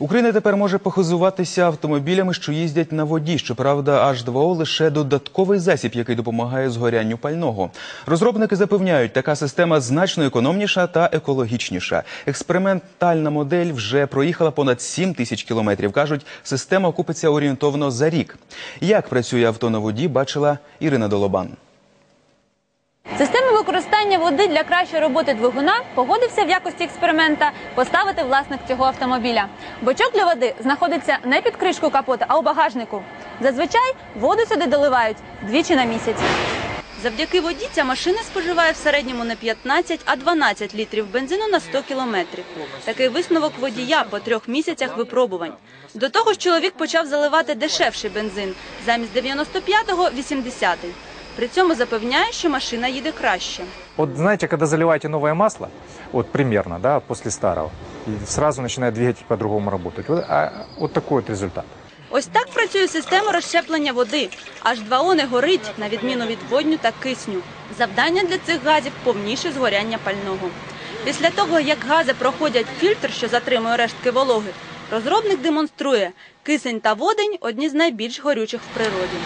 Україна тепер може похизуватися автомобілями, що їздять на воді. Щоправда, H2O – лише додатковий засіб, який допомагає згорянню пального. Розробники запевняють, така система значно економніша та екологічніша. Експериментальна модель вже проїхала понад 7 тисяч кілометрів. кажуть, система окупиться орієнтовно за рік. Як працює авто на воді, бачила Ірина Долобан. Систему використання води для кращої роботи двигуна погодився в якості експеримента поставити власник цього автомобіля. Бочок для води знаходиться не під кришкою капота, а у багажнику. Зазвичай воду сюди доливають двічі на місяць. Завдяки воді ця машина споживає в середньому не 15, а 12 літрів бензину на 100 кілометрів. Такий висновок водія по трьох місяцях випробувань. До того ж, чоловік почав заливати дешевший бензин замість 95-го – 80-й. При цьому запевняє, що машина їде краще. Вот знаете, когда заливаете новое масло, вот примерно, да, после старого, и сразу начинает двигатель по-другому работать. Вот, а, вот такой вот результат. Ось так працює система розщеплення води. H2O не горить, на відміну від водню та кисню. Завдання для цих газів повніше згоряння пального. Після того, як гази проходять фільтр, що затримує рештки вологи, розробник демонструє, кисень та водень – одні з найбільш горючих в природі.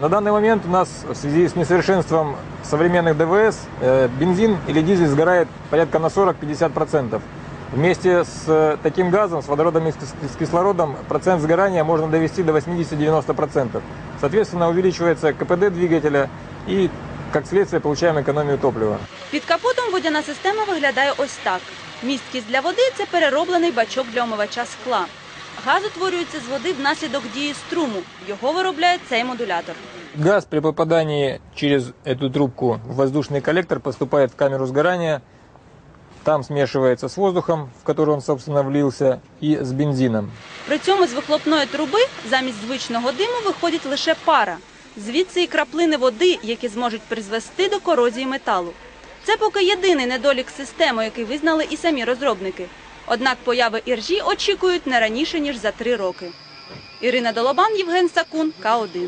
На данный момент у нас в связи с несовершенством современных ДВС э, бензин или дизель сгорает порядка на 40-50%. Вместе с э, таким газом, с водородом и с кис- с кислородом, процент сгорания можно довести до 80-90%. Соответственно, увеличивается КПД двигателя и, как следствие, получаем экономию топлива. Під капотом водяна система виглядає ось так. Місткість для води – це перероблений бачок для омивача скла. Газ утворюється з води внаслідок дії струму. Його виробляє цей модулятор. Газ при попадании через эту трубку в воздушный коллектор поступает в камеру сгорания. Там смешивается с воздухом, в который он, собственно, влился, и с бензином. При цьому з вихлопної труби замість звичного диму виходить лише пара. Звідси і краплини води, які зможуть призвести до корозії металу. Це поки єдиний недолік системи, який визнали і самі розробники. Однак появи іржі очікують не раніше, ніж за три роки. Ірина Долобан, Євген Сакун, К1.